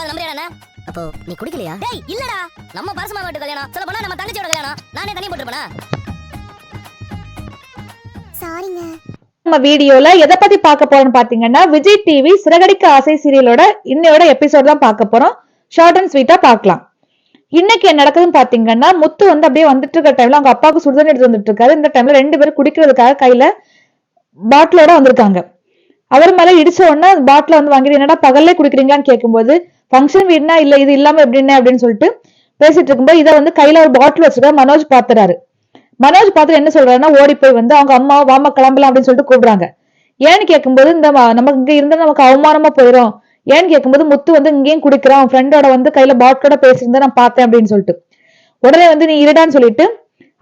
அதை நம்புறியா அப்போ நீ குடிக்கலையா? டேய் இல்லடா. நம்ம பரசமா வீட்டு கல்யாணம். சொல்ல போனா நம்ம தங்கச்சியோட கல்யாணம். நானே தண்ணி போட்டுருப்பேனா? சாரிங்க நம்ம வீடியோல எதை பத்தி பார்க்க போறோம்னு பாத்தீங்கன்னா விஜய் டிவி சிறகடிக்க ஆசை சீரியலோட இன்னையோட எபிசோட் தான் பார்க்க போறோம். ஷார்ட் அண்ட் ஸ்வீட்டா பார்க்கலாம். இன்னைக்கு என்ன நடக்குதுன்னு பாத்தீங்கன்னா முத்து வந்து அப்படியே வந்துட்டு இருக்க டைம்ல அவங்க அப்பாவுக்கு சுடுதண்ணி எடுத்து வந்துட்டு இருக்காரு. இந்த டைம்ல ரெண்டு பேரும் குடிக்கிறதுக்காக கையில பாட்டிலோட வந்திருக்காங்க. அவர் மேல இடிச்ச உடனே பாட்டில வந்து வாங்கிட்டு என்னடா பகல்லே குடிக்கிறீங்களான்னு கேட்கும்போது ஃபங்க்ஷன் வீடுனா இல்ல இது இல்லாம எப்படின்னு அப்படின்னு சொல்லிட்டு பேசிட்டு இருக்கும்போது இதை வந்து கையில ஒரு பாட்டில் வச்சிருக்காரு மனோஜ் பாத்துறாரு. மனோஜ் பார்த்து என்ன சொல்றாருன்னா ஓடி போய் வந்து அவங்க அம்மா வாமா கிளம்பலாம் அப்படின்னு சொல்லிட்டு கூப்பிடுறாங்க. ஏன்னு கேட்கும்போது இந்த நமக்கு இங்க இருந்தா நமக்கு அவமானமா போயிடும் ஏன்னு கேட்கும்போது முத்து வந்து இங்கேயும் குடிக்கிறான் ஃப்ரெண்டோட வந்து கையில பாட்டிலோட பேசியிருந்தா நான் பார்த்தேன் அப்படின்னு சொல்லிட்டு. உடனே வந்து நீ இருடான்னு சொல்லிட்டு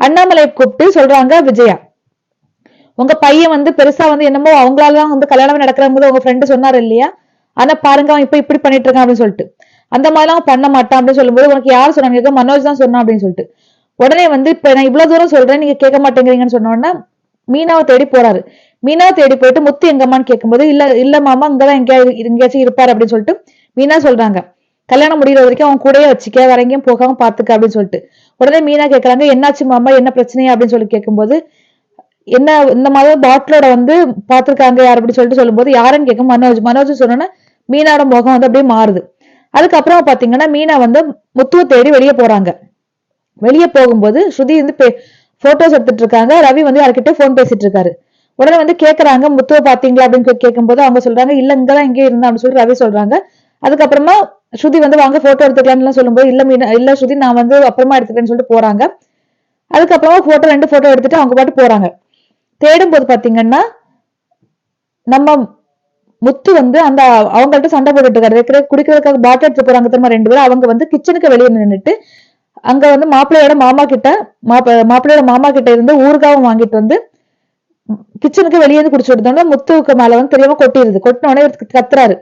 அண்ணாமலை கூப்பிட்டு சொல்றாங்க விஜயா. உங்க பையன் வந்து பெருசா வந்து என்னமோ அவங்களால தான் வந்து கல்யாணம் நடக்கிறவங்க உங்க ஃப்ரெண்டு சொன்னார் இல்லையா? ஆனா பாருங்க அவன் இப்ப இப்படி பண்ணிட்டு இருக்கான் அப்படின்னு சொல்லிட்டு. அந்த மாதிரிலாம் அவன் பண்ண மாட்டான் அப்படின்னு சொல்லும்போது உனக்கு யார் சொன்னாங்க? மனோஜ் தான் சொன்னான் அப்படின்னு சொல்லிட்டு. உடனே வந்து இப்ப நான் இவ்வளவு தூரம் சொல்றேன் நீங்க கேட்க மாட்டேங்கிறீங்கன்னு சொன்ன உடனே மீனாவை தேடி போறாரு. மீனாவை தேடி போயிட்டு முத்து எங்கம்மான்னு கேட்கும்போது இல்ல இல்ல மாமா இங்கதான் எங்கேயாவது எங்கேயாச்சும் இருப்பாரு அப்படின்னு சொல்லிட்டு மீனா சொல்றாங்க. கல்யாணம் முடிகிற வரைக்கும் அவன் கூடயே வச்சுக்க வேற எங்கேயும் போகாம பாத்துக்க அப்படின்னு சொல்லிட்டு. உடனே மீனா கேட்கறாங்க என்னாச்சு மாமா? என்ன பிரச்சனை அப்படின்னு சொல்லி கேட்கும்போது என்ன இந்த மாதிரி பாட்டிலோட வந்து பார்த்துருக்காங்க யார் அப்படி சொல்லிட்டு சொல்லும்போது யாருன்னு கேட்க மனோஜ். மனோஜ் சொன்னோன்னா மீனாவோட முகம் வந்து அப்படியே மாறுது. அதுக்கப்புறம் பாத்தீங்கன்னா மீனா வந்து முத்துவை தேடி வெளியே போறாங்க. வெளியே போகும்போது ஸ்ருதி வந்து போட்டோஸ் எடுத்துட்டு இருக்காங்க. ரவி வந்து யார்கிட்ட ஃபோன் பேசிட்டு இருக்காரு. உடனே வந்து கேக்குறாங்க முத்துவை பாத்தீங்களா அப்படின்னு கே- கேட்கும்போது அவங்க சொல்றாங்க இல்ல இங்கதான் இங்கே இருந்தா அப்படின்னு சொல்லி ரவி சொல்றாங்க. அதுக்கப்புறமா ஸ்ருதி வந்து வாங்க போட்டோ எடுத்துக்கலாம்னு சொல்லும்போது இல்ல மீனா இல்ல ஸ்ருதி நான் வந்து அப்புறமா எடுத்துக்கிறேன்னு சொல்லிட்டு போறாங்க. அதுக்கப்புறமா போட்டோ ரெண்டு போட்டோ எடுத்துட்டு அவங்க பாட்டு போறாங்க. தேடும்போது பாத்தீங்கன்னா நம்ம முத்து வந்து அந்த அவங்கள்ட்ட சண்டை போட்டுட்டு இருக்காரு. குடிக்கிறதுக்காக பாட்டில் எடுத்து போறாங்க திரும்ப ரெண்டு பேரும்? அவங்க வந்து கிச்சனுக்கு வெளியே நின்றுட்டு அங்க வந்து மாப்பிள்ளையோட மாமா கிட்ட மாப்ப மாப்பிள்ளையோட மாமா கிட்ட இருந்து ஊறுகாவும் வாங்கிட்டு வந்து கிச்சனுக்கு வெளியே இருந்து குடிச்சு விட்டோம்னா முத்துவுக்கு மேல வந்து தெரியாம கொட்டிடுது கொட்டினோடனே கத்துறாரு இவர் கத்துறாரு.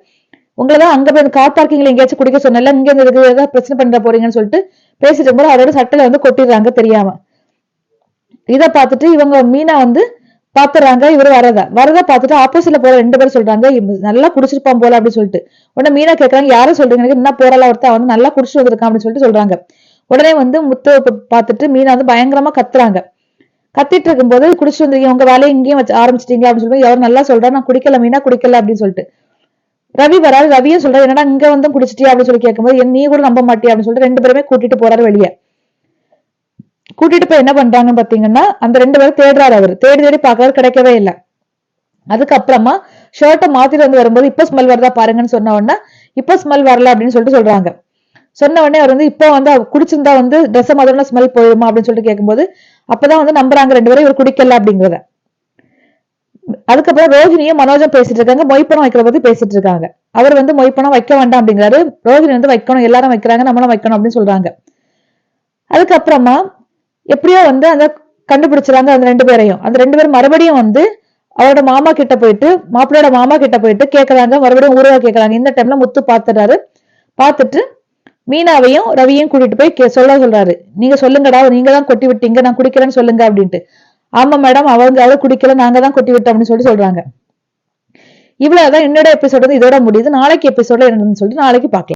உங்களதான் அங்க போய் கார் பார்க்கிங்ல எங்கேயாச்சும் குடிக்க சொன்னல இங்க இருந்து எதுக்கு ஏதாவது பிரச்சனை பண்ணிட போறீங்கன்னு சொல்லிட்டு பேசிட்டு இருக்கும்போது அவரோட சட்டையில வந்து கொட்டிடுறாங்க தெரியாம. இதை பார்த்துட்டு இவங்க மீனா வந்து பாத்துறாங்க இவரு வரத. வரத பார்த்துட்டு ஆப்போசிட்ல போற ரெண்டு பேரும் சொல்றாங்க நல்லா குடிச்சிருப்பான் போல அப்படின்னு சொல்லிட்டு. உடனே மீனா கேக்குறாங்க யாரும் சொல்றீங்க என்ன போறால ஒருத்தன் வந்து நல்லா குடிச்சிட்டு வந்திருக்கான் அப்படின்னு சொல்லிட்டு சொல்றாங்க. உடனே வந்து முத்து பார்த்துட்டு மீனா வந்து பயங்கரமா கத்துறாங்க. கத்திட்டு இருக்கும்போது குடிச்சிட்டு வந்திருக்கீங்க உங்க வேலையை இங்கேயும் வச்சு ஆரம்பிச்சிட்டீங்க அப்படின்னு சொல்லி அவர் நல்லா சொல்றாரு நான் குடிக்கல மீனா குடிக்கல அப்படின்னு சொல்லிட்டு. ரவி வராரு ரவியும் சொல்றாரு என்னடா இங்க வந்து குடிச்சிட்டியா? அப்படின்னு சொல்லி கேட்கும்போது நீ கூட நம்ப மாட்டியா? அப்படின்னு சொல்லிட்டு ரெண்டு பேருமே கூட்டிட்டு போறாரு வெளியே. கூட்டிட்டு போய் என்ன பண்றாங்கன்னு பாத்தீங்கன்னா அந்த ரெண்டு பேரும் தேடுறாரு அவர். தேடி தேடி பாக்குறாரு கிடைக்கவே இல்லை. அதுக்கப்புறமா ஷர்ட்டை மாத்திட்டு வந்து வரும்போது இப்ப ஸ்மெல் வருதா பாருங்கன்னு சொன்ன உடனே இப்ப ஸ்மெல் வரல அப்படின்னு சொல்லிட்டு சொல்றாங்க. சொன்ன உடனே அவர் வந்து இப்போ வந்து குடிச்சிருந்தா வந்து ட்ரெஸ் மாதிரி ஸ்மெல் போயிருமா? அப்படின்னு சொல்லிட்டு கேட்கும்போது அப்பதான் வந்து நம்புறாங்க ரெண்டு பேரும் இவர் குடிக்கல அப்படிங்கிறத. அதுக்கப்புறம் ரோஹினியும் மனோஜம் பேசிட்டு இருக்காங்க. மொய்ப்பணம் வைக்கிற பத்தி பேசிட்டு இருக்காங்க. அவர் வந்து மொய்ப்பணம் வைக்க வேண்டாம் அப்படிங்கிறாரு. ரோஹினி வந்து வைக்கணும். எல்லாரும் வைக்கிறாங்க. நம்மளும் வைக்கணும் அப்படின்னு சொல்றாங்க. அதுக்கப்புறமா எப்படியோ வந்து அந்த கண்டுபிடிச்சிறாங்க அந்த ரெண்டு பேரையும். அந்த ரெண்டு பேரும் மறுபடியும் வந்து அவரோட மாமா கிட்ட போயிட்டு மாப்பிள்ளையோட மாமா கிட்ட போயிட்டு கேட்கறாங்க மறுபடியும் ஊருவா கேட்கறாங்க இந்த டைம்ல முத்து பாத்துறாரு. பாத்துட்டு மீனாவையும் ரவியையும் கூட்டிட்டு போய் கே- சொல்ல சொல்றாரு. நீங்க சொல்லுங்கடா. நீங்க தான் கொட்டி விட்டீங்க. நான் குடிக்கிறேன்னு சொல்லுங்க அப்படின்ட்டு. ஆமா மேடம் அவங்க அவரு குடிக்கல. நாங்க தான் கொட்டி விட்டோம் அப்படின்னு சொல்லி சொல்றாங்க. இவ்வளவுதான் என்னோட எபிசோட் வந்து இதோட முடியுது. நாளைக்கு எபிசோட என்னன்னு சொல்லிட்டு நாளைக்கு பார்க்கலாம்